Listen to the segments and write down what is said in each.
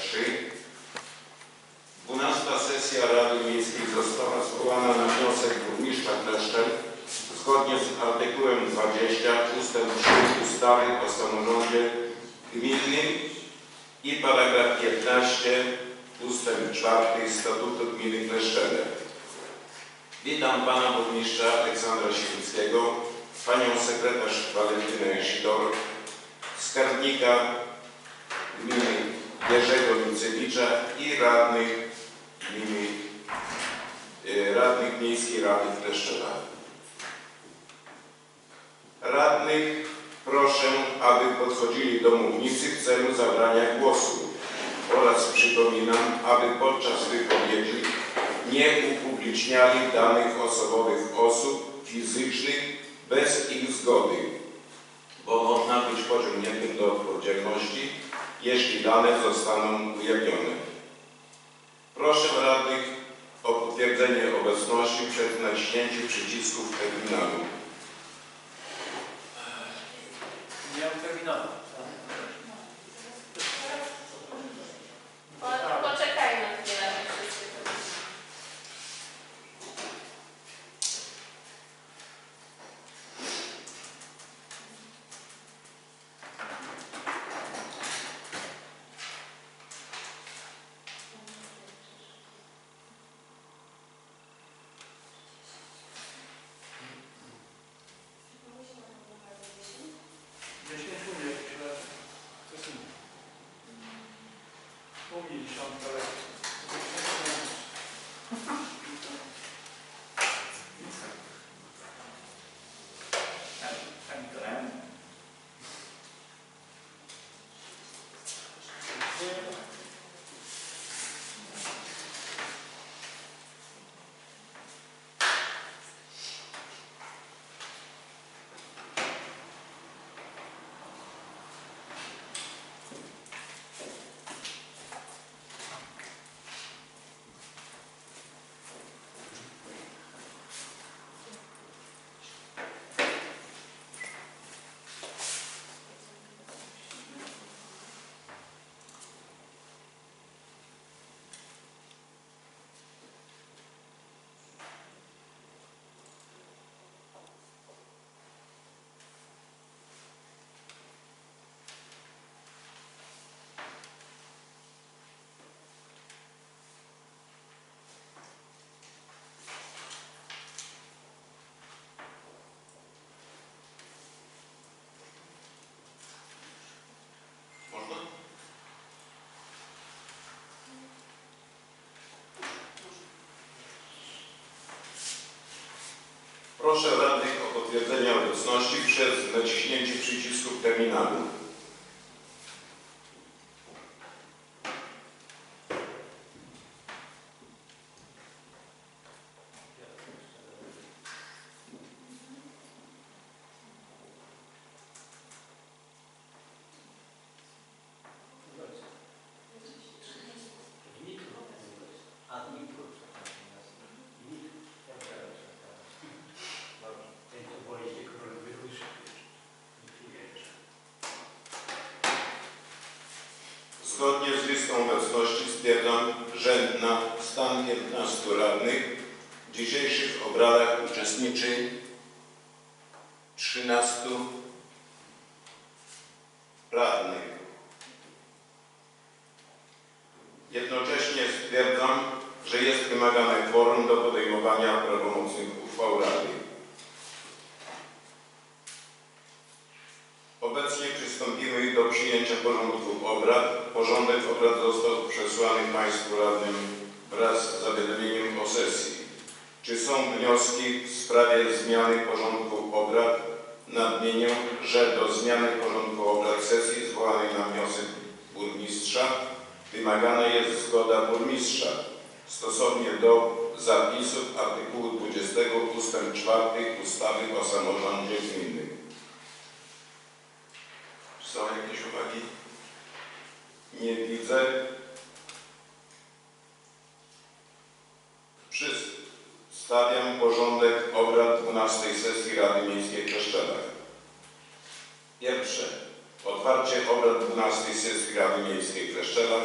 3. 12 sesja Rady Miejskiej została zwołana na wniosek burmistrza Kleszczel zgodnie z artykułem 20 ust. 3 ustawy o samorządzie gminnym i paragraf 15 ust. 4 statutu gminy Kleszczele. Witam pana burmistrza Aleksandra Siewickiego, panią sekretarz Walentynę Sidor, skarbnika gminy Jerzego Micewicza i radnych gminy, e, radnych Miejskiej Rady w. Radnych proszę, aby podchodzili do mównicy w celu zabrania głosu oraz przypominam, aby podczas wypowiedzi nie upubliczniali danych osobowych osób fizycznych bez ich zgody, bo można być pociągniętym do odpowiedzialności, jeśli dane zostaną ujawnione. Proszę radnych o potwierdzenie obecności przed naciśnięciem przycisków terminalu. Nie mam terminalu. Proszę radnych o potwierdzenie obecności przez naciśnięcie przycisku terminalu. Zgodnie z listą obecności stwierdzam, że na stan 15 radnych w dzisiejszych obradach uczestniczy 13 radnych. Jednocześnie stwierdzam, że jest wymagane kworum do podejmowania prawomocnych uchwał Rady. Obecnie przystąpimy do przyjęcia porządku obrad. Porządek obrad został przesłany Państwu radnym wraz z zawiadomieniem o sesji. Czy są wnioski w sprawie zmiany porządku obrad? Nadmienię, że do zmiany porządku obrad sesji zwołanej na wniosek burmistrza wymagana jest zgoda burmistrza stosownie do zapisów artykułu 20 ust. 4 ustawy o samorządzie gminnym. Są jakieś uwagi? Nie widzę. Przedstawiam porządek obrad 12 sesji Rady Miejskiej w Pierwsze. Otwarcie obrad 12 sesji Rady Miejskiej w Kleszczewach.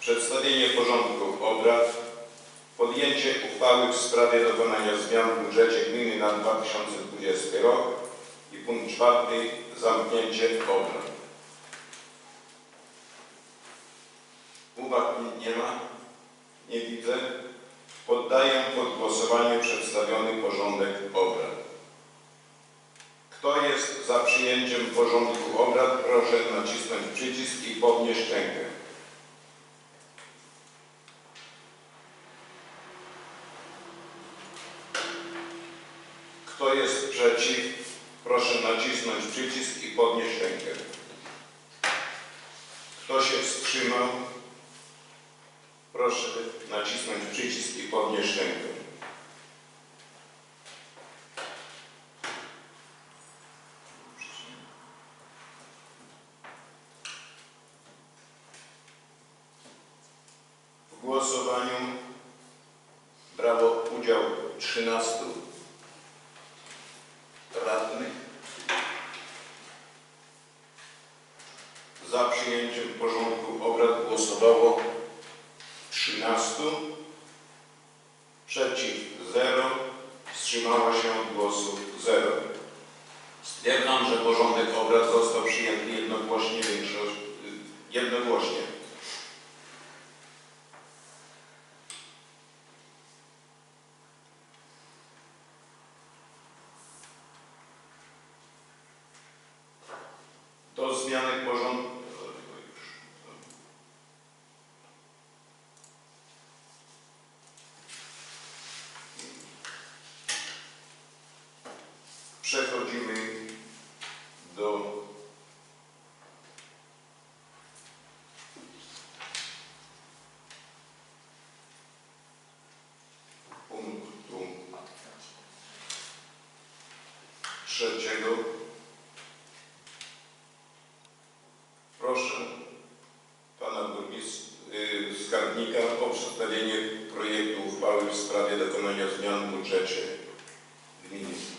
Przedstawienie porządku obrad. Podjęcie uchwały w sprawie dokonania zmian w budżecie gminy na 2020 rok i punkt czwarty, zamknięcie obrad. Uwag nie ma? Nie widzę. Poddaję pod głosowanie przedstawiony porządek obrad. Kto jest za przyjęciem porządku obrad, proszę nacisnąć przycisk i podnieść rękę. trzeciego. Proszę Pana Burmistrza, y, Skarbnika o przedstawienie projektu uchwały w sprawie dokonania zmian w budżecie gminy.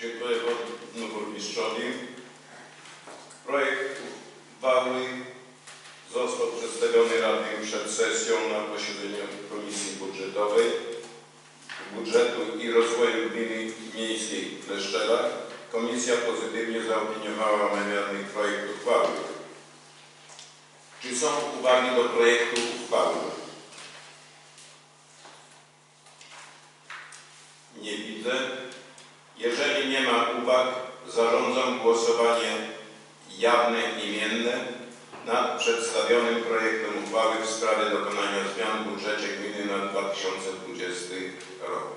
Dziękuję panu burmistrzowi. Projekt uchwały został przedstawiony Radzie przed sesją na posiedzeniu Komisji Budżetowej Budżetu i Rozwoju Gminy Miejskiej w Kleszczerach. Komisja pozytywnie zaopiniowała omawiany projekt uchwały. Czy są uwagi do projektu uchwały? Głosowanie jawne, imienne nad przedstawionym projektem uchwały w sprawie dokonania zmian w budżecie gminy na 2020 rok.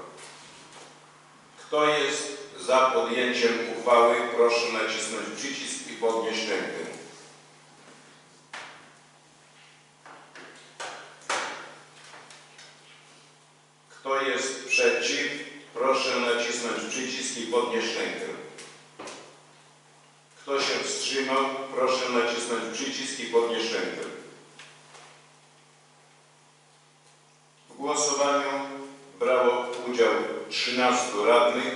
Kto jest za podjęciem uchwały, proszę nacisnąć przycisk i podnieść rękę. Kto jest przeciw, proszę nacisnąć przycisk i podnieść rękę. Kto się wstrzymał, proszę nacisnąć przycisk i podnieść rękę. W głosowaniu brało udział 13 radnych.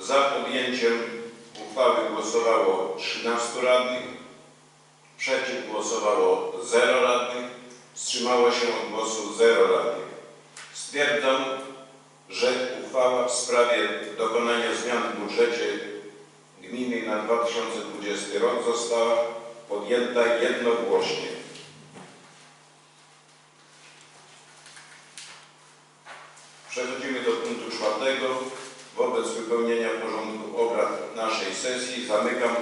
Za podjęciem uchwały głosowało 13 radnych. Przeciw głosowało 0 radnych. Wstrzymało się od głosu 0 radnych. Stwierdzam, że uchwała w sprawie dokonania zmian w budżecie gminy na 2020 rok została podjęta jednogłośnie. Przechodzimy do punktu czwartego. Wobec wypełnienia porządku obrad naszej sesji zamykam